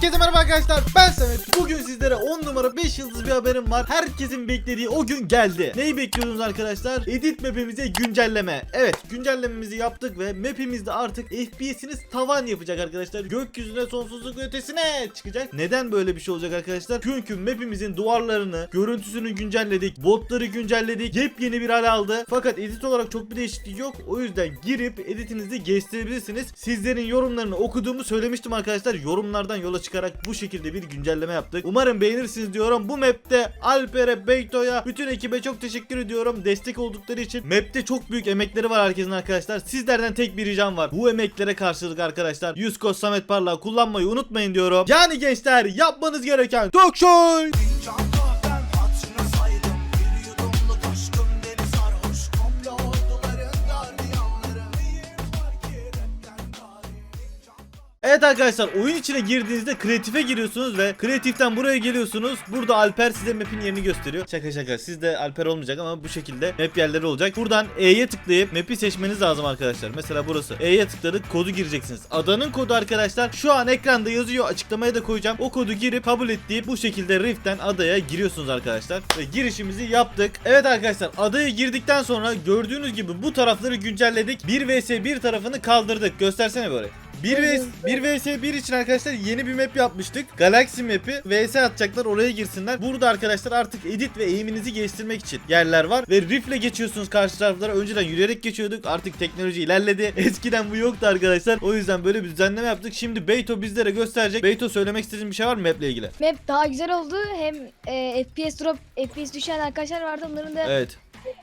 Herkese merhaba arkadaşlar. Ben Samet. Bugün sizlere 10 numara 5 yıldız bir haberim var. Herkesin beklediği o gün geldi. Neyi bekliyordunuz arkadaşlar? Edit map'imize güncelleme. Evet güncellememizi yaptık ve map'imizde artık FPS'iniz tavan yapacak arkadaşlar. Gökyüzüne sonsuzluk ötesine çıkacak. Neden böyle bir şey olacak arkadaşlar? Çünkü map'imizin duvarlarını, görüntüsünü güncelledik Botları güncelledik. Yepyeni bir hal aldı. Fakat edit olarak çok bir değişiklik yok. O yüzden girip editinizi geliştirebilirsiniz Sizlerin yorumlarını okuduğumu söylemiştim arkadaşlar. Yorumlardan yola çıkarak bu şekilde bir güncelleme yaptık. Umarım beğenirsiniz diyorum. Bu map'te Alper'e, Beyto'ya, bütün ekibe çok teşekkür ediyorum. Destek oldukları için. Map'te çok büyük emekleri var herkesin arkadaşlar. Sizlerden tek bir ricam var. Bu emeklere karşılık arkadaşlar 100 kod Samet Parlak kullanmayı unutmayın diyorum. Yani gençler yapmanız gereken şey Evet arkadaşlar oyun içine girdiğinizde kreatife giriyorsunuz ve kreatiften buraya geliyorsunuz. Burada Alper size map'in yerini gösteriyor. Şaka şaka sizde Alper olmayacak ama bu şekilde map yerleri olacak. Buradan E'ye tıklayıp map'i seçmeniz lazım arkadaşlar. Mesela burası. E'ye tıkladık kodu gireceksiniz. Adanın kodu arkadaşlar şu an ekranda yazıyor. Açıklamaya da koyacağım. O kodu girip kabul et deyip bu şekilde Rift'ten adaya giriyorsunuz arkadaşlar. Ve girişimizi yaptık. Evet arkadaşlar adaya girdikten sonra gördüğünüz gibi bu tarafları güncelledik. 1 vs 1 tarafını kaldırdık. Göstersene böyle. 1 vs 1 vs 1 için arkadaşlar yeni bir map yapmıştık. Galaxy map'i vs atacaklar oraya girsinler. Burada arkadaşlar artık edit ve eğiminizi geliştirmek için yerler var ve rifle geçiyorsunuz karşı taraflara. Önceden yürüyerek geçiyorduk. Artık teknoloji ilerledi. Eskiden bu yoktu arkadaşlar. O yüzden böyle bir düzenleme yaptık. Şimdi Beyto bizlere gösterecek. Beyto söylemek istediğin bir şey var mı maple ilgili? Map daha güzel oldu. Hem e, FPS drop, FPS düşen arkadaşlar vardı. Onların da Evet.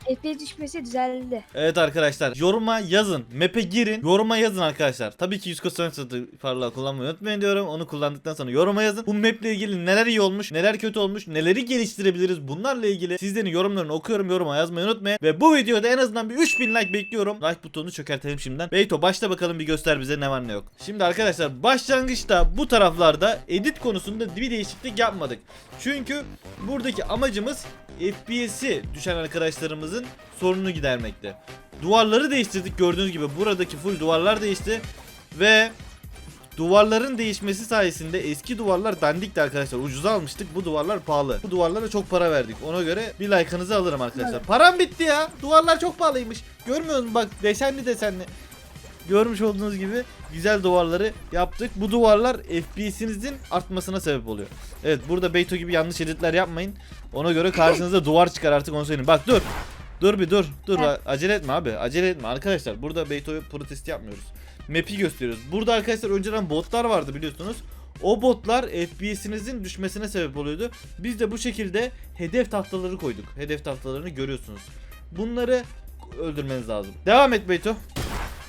FPS düşmesi düzeldi. Evet arkadaşlar yoruma yazın. Map'e girin. Yoruma yazın arkadaşlar. Tabii ki 100 kostüm parlağı kullanmayı unutmayın diyorum. Onu kullandıktan sonra yoruma yazın. Bu map'le ilgili neler iyi olmuş, neler kötü olmuş, neleri geliştirebiliriz bunlarla ilgili sizlerin yorumlarını okuyorum. Yoruma yazmayı unutmayın. Ve bu videoda en azından bir 3000 like bekliyorum. Like butonunu çökertelim şimdiden. Beyto başla bakalım bir göster bize ne var ne yok. Şimdi arkadaşlar başlangıçta bu taraflarda edit konusunda bir değişiklik yapmadık. Çünkü buradaki amacımız FPS'i düşen arkadaşlarımızın sorununu gidermekte. Duvarları değiştirdik gördüğünüz gibi. Buradaki full duvarlar değişti. Ve duvarların değişmesi sayesinde eski duvarlar dandikti arkadaşlar. Ucuza almıştık. Bu duvarlar pahalı. Bu duvarlara çok para verdik. Ona göre bir like'ınızı alırım arkadaşlar. Param bitti ya. Duvarlar çok pahalıymış. Görmüyor musun? Bak desenli desenli. Görmüş olduğunuz gibi güzel duvarları yaptık. Bu duvarlar FPS'inizin artmasına sebep oluyor. Evet burada Beyto gibi yanlış editler yapmayın. Ona göre karşınıza duvar çıkar artık onu söyleyeyim. Bak dur. Dur bir dur. Dur Evet. acele etme abi. Acele etme arkadaşlar. Burada Beyto'yu protest yapmıyoruz. Map'i gösteriyoruz. Burada arkadaşlar önceden botlar vardı biliyorsunuz. O botlar FPS'inizin düşmesine sebep oluyordu. Biz de bu şekilde hedef tahtaları koyduk. Hedef tahtalarını görüyorsunuz. Bunları öldürmeniz lazım. Devam et Beyto.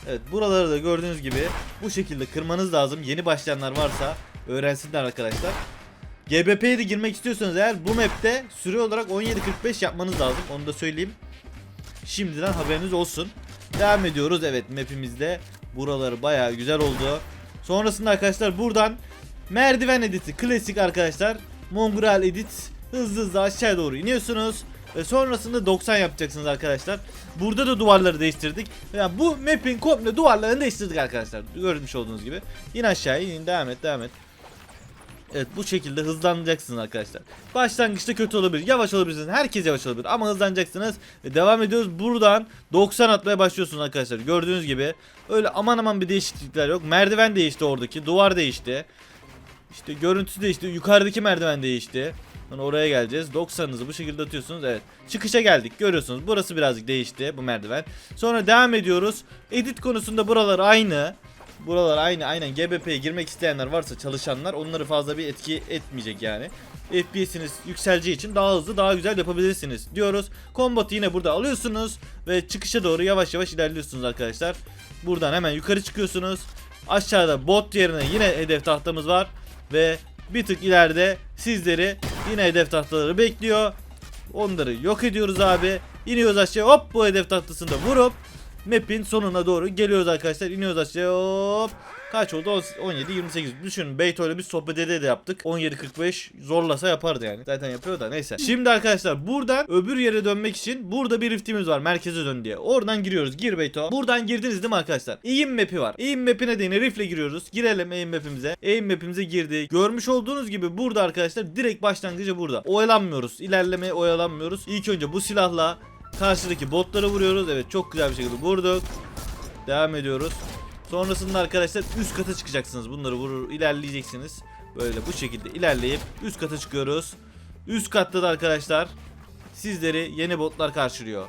Evet buraları da gördüğünüz gibi bu şekilde kırmanız lazım. Yeni başlayanlar varsa öğrensinler arkadaşlar. GBP'ye de girmek istiyorsanız eğer bu map'te süre olarak 17.45 yapmanız lazım. Onu da söyleyeyim. Şimdiden haberiniz olsun. Devam ediyoruz. Evet map'imizde buraları bayağı güzel oldu. Sonrasında arkadaşlar buradan merdiven editi klasik arkadaşlar. Mongrel edit hızlı hızlı aşağı doğru iniyorsunuz. Ve sonrasında 90 yapacaksınız arkadaşlar. Burada da duvarları değiştirdik. Yani bu map'in komple duvarlarını değiştirdik arkadaşlar. Görmüş olduğunuz gibi. İn aşağıya in devam et devam et. Evet bu şekilde hızlanacaksınız arkadaşlar. Başlangıçta kötü olabilir. Yavaş olabilirsiniz. Herkes yavaş olabilir. Ama hızlanacaksınız. Ve devam ediyoruz. Buradan 90 atmaya başlıyorsunuz arkadaşlar. Gördüğünüz gibi. Öyle aman aman bir değişiklikler yok. Merdiven değişti oradaki. Duvar değişti. İşte görüntüsü değişti. Yukarıdaki merdiven değişti. Sonra oraya geleceğiz. 90'ınızı bu şekilde atıyorsunuz. Evet. Çıkışa geldik. Görüyorsunuz. Burası birazcık değişti bu merdiven. Sonra devam ediyoruz. Edit konusunda buralar aynı. Buralar aynı. Aynen GBP'ye girmek isteyenler varsa çalışanlar onları fazla bir etki etmeyecek yani. FPS'iniz yükseleceği için daha hızlı daha güzel yapabilirsiniz diyoruz. Combat'ı yine burada alıyorsunuz ve çıkışa doğru yavaş yavaş ilerliyorsunuz arkadaşlar. Buradan hemen yukarı çıkıyorsunuz. Aşağıda bot yerine yine hedef tahtamız var ve bir tık ileride sizleri yine hedef tahtaları bekliyor. Onları yok ediyoruz abi. İniyoruz aşağı hop bu hedef tahtasını da vurup map'in sonuna doğru geliyoruz arkadaşlar. İniyoruz aşağı hop. Kaç oldu? 17 28. Düşünün Beyto ile biz sohbet ede de yaptık. 17 45 zorlasa yapardı yani. Zaten yapıyor da neyse. Şimdi arkadaşlar buradan öbür yere dönmek için burada bir riftimiz var. Merkeze dön diye. Oradan giriyoruz. Gir Beyto. Buradan girdiniz değil mi arkadaşlar? Eğim map'i var. Eğim map'ine de yine rifle giriyoruz. Girelim eğim map'imize. Eğim map'imize girdik. Görmüş olduğunuz gibi burada arkadaşlar direkt başlangıcı burada. Oyalanmıyoruz. İlerlemeye oyalanmıyoruz. İlk önce bu silahla karşıdaki botları vuruyoruz. Evet çok güzel bir şekilde vurduk. Devam ediyoruz. Sonrasında arkadaşlar üst kata çıkacaksınız. Bunları vurur ilerleyeceksiniz. Böyle bu şekilde ilerleyip üst kata çıkıyoruz. Üst katta da arkadaşlar sizleri yeni botlar karşılıyor.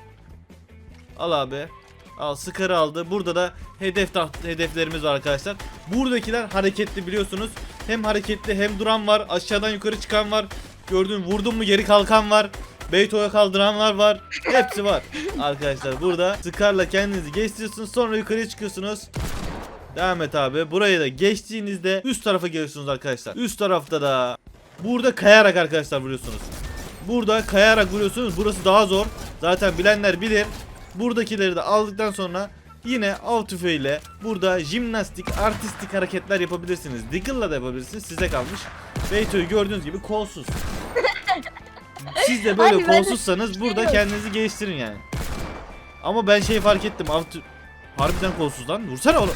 Al abi. Al sıkarı aldı. Burada da hedef taht hedeflerimiz var arkadaşlar. Buradakiler hareketli biliyorsunuz. Hem hareketli hem duran var. Aşağıdan yukarı çıkan var. Gördüğün vurdun mu geri kalkan var. Beyto'ya kaldıranlar var. Hepsi var. Arkadaşlar burada sıkarla kendinizi geçtiriyorsunuz. Sonra yukarıya çıkıyorsunuz. Devam et abi. Burayı da geçtiğinizde üst tarafa geliyorsunuz arkadaşlar. Üst tarafta da burada kayarak arkadaşlar vuruyorsunuz. Burada kayarak vuruyorsunuz. Burası daha zor. Zaten bilenler bilir. Buradakileri de aldıktan sonra yine av tüfeğiyle burada jimnastik, artistik hareketler yapabilirsiniz. Diggle'la da yapabilirsiniz. Size kalmış. Beyto'yu gördüğünüz gibi kolsuz. Siz de böyle kolsuzsanız burada kendinizi geliştirin yani. Ama ben şeyi fark ettim. Av tü- Harbiden kolsuz lan. Vursana oğlum.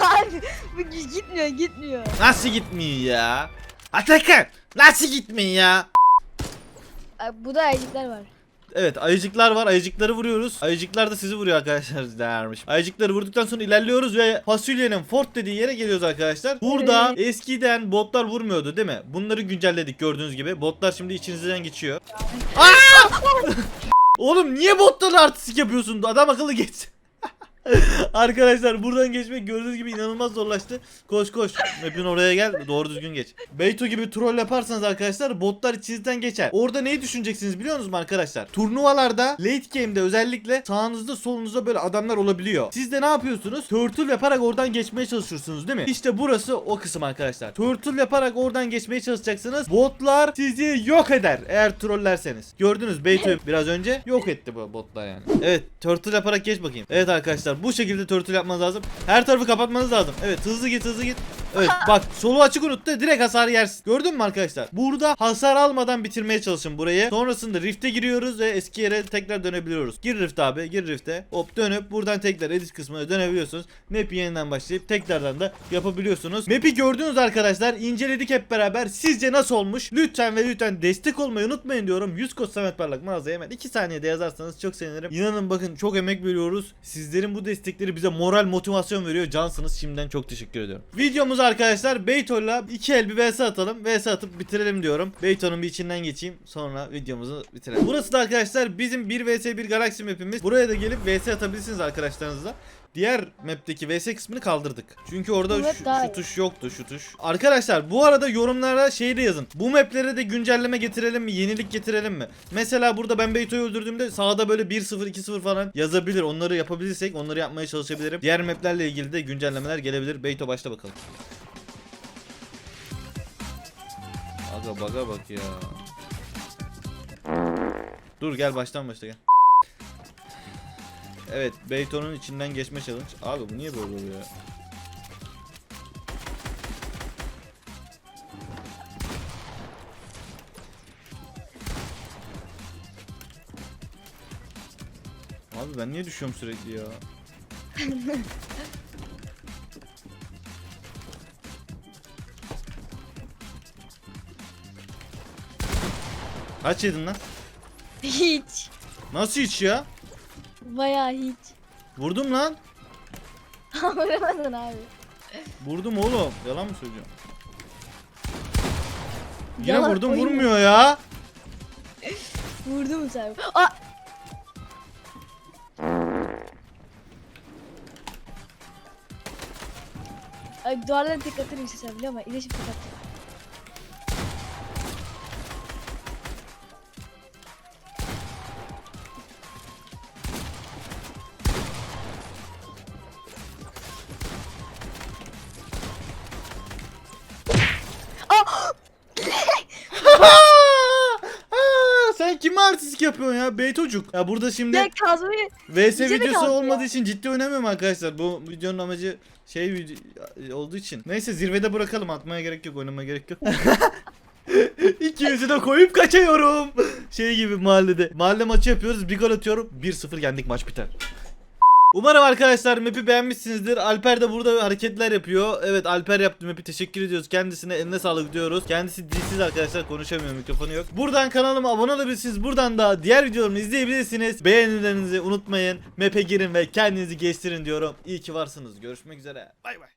Abi bu gitmiyor gitmiyor. Nasıl gitmiyor ya? Atakan! Nasıl gitmiyor ya? Bu da ayıcıklar var. Evet ayıcıklar var. Ayıcıkları vuruyoruz. Ayıcıklar da sizi vuruyor arkadaşlar dermiş. Ayıcıkları vurduktan sonra ilerliyoruz ve fasulyenin fort dediği yere geliyoruz arkadaşlar. Burada eskiden botlar vurmuyordu değil mi? Bunları güncelledik gördüğünüz gibi. Botlar şimdi içinizden geçiyor. Aa! Oğlum niye botlarla artistik yapıyorsun? Adam akıllı geç. Arkadaşlar buradan geçmek gördüğünüz gibi inanılmaz zorlaştı. Koş koş. Map'in oraya gel. Doğru düzgün geç. Beyto gibi troll yaparsanız arkadaşlar botlar içinizden geçer. Orada neyi düşüneceksiniz biliyor musunuz arkadaşlar? Turnuvalarda late game'de özellikle sağınızda solunuzda böyle adamlar olabiliyor. Siz de ne yapıyorsunuz? Turtle yaparak oradan geçmeye çalışıyorsunuz değil mi? İşte burası o kısım arkadaşlar. Turtle yaparak oradan geçmeye çalışacaksınız. Botlar sizi yok eder eğer trollerseniz. Gördünüz Beyto biraz önce yok etti bu botlar yani. Evet turtle yaparak geç bakayım. Evet arkadaşlar bu şekilde turtle yapmanız lazım. Her tarafı kapatmanız lazım. Evet hızlı git hızlı git. Evet bak solu açık unuttu direkt hasar yersin. Gördün mü arkadaşlar? Burada hasar almadan bitirmeye çalışın burayı. Sonrasında rift'e giriyoruz ve eski yere tekrar dönebiliyoruz. Gir rift abi gir rift'e. Hop dönüp buradan tekrar edit kısmına dönebiliyorsunuz. Map'i yeniden başlayıp tekrardan da yapabiliyorsunuz. Map'i gördünüz arkadaşlar. inceledik hep beraber. Sizce nasıl olmuş? Lütfen ve lütfen destek olmayı unutmayın diyorum. 100 kod Samet Parlak mağazaya hemen 2 saniyede yazarsanız çok sevinirim. İnanın bakın çok emek veriyoruz. Sizlerin bu destekleri bize moral motivasyon veriyor. Cansınız şimdiden çok teşekkür ediyorum. Videomuz arkadaşlar Beyto'yla 2 el bir vs atalım. vs atıp bitirelim diyorum. Beyto'nun bir içinden geçeyim. Sonra videomuzu bitirelim. Burası da arkadaşlar bizim 1 vs 1 Galaxy map'imiz. Buraya da gelip vs atabilirsiniz arkadaşlarınızla. Diğer map'teki vs kısmını kaldırdık. Çünkü orada şu, şu tuş yoktu şu tuş. Arkadaşlar bu arada yorumlara şey de yazın. Bu maplere de güncelleme getirelim mi? Yenilik getirelim mi? Mesela burada ben Beyto'yu öldürdüğümde sağda böyle 1-0 2-0 falan yazabilir. Onları yapabilirsek onları yapmaya çalışabilirim. Diğer maplerle ilgili de güncellemeler gelebilir. Beyto başla bakalım. Aga baga bak ya. Dur gel baştan başla gel. Evet Beyto'nun içinden geçme challenge. Abi bu niye böyle oluyor? Abi ben niye düşüyorum sürekli ya? Kaç yedin lan? Hiç. Nasıl hiç ya? Bayağı hiç. Vurdum lan. Vuramadın abi. Vurdum oğlum. Yalan mı söylüyorum? Yine Yalan, vurdum oyun- vurmuyor ya. Vurdu mu sen? Aa! Ay duvardan tek atırım işte sen biliyor musun? İyileşip tek atırım. Kime artistik yapıyorsun ya Beytocuk. Ya burada şimdi Ya kazmayı VS bize videosu kaldı olmadığı için ciddi oynamıyorum arkadaşlar. Bu videonun amacı şey olduğu için. Neyse zirvede bırakalım. Atmaya gerek yok, oynamaya gerek yok. İki yüzü de koyup kaçıyorum. Şey gibi mahallede. Mahalle maçı yapıyoruz. Bir gol atıyorum. 1-0 yendik maç biter. Umarım arkadaşlar map'i beğenmişsinizdir. Alper de burada hareketler yapıyor. Evet Alper yaptı map'i teşekkür ediyoruz. Kendisine eline sağlık diyoruz. Kendisi dilsiz arkadaşlar konuşamıyor mikrofonu yok. Buradan kanalıma abone olabilirsiniz. Buradan da diğer videolarımı izleyebilirsiniz. Beğenilerinizi unutmayın. Map'e girin ve kendinizi geliştirin diyorum. İyi ki varsınız. Görüşmek üzere. Bay bay.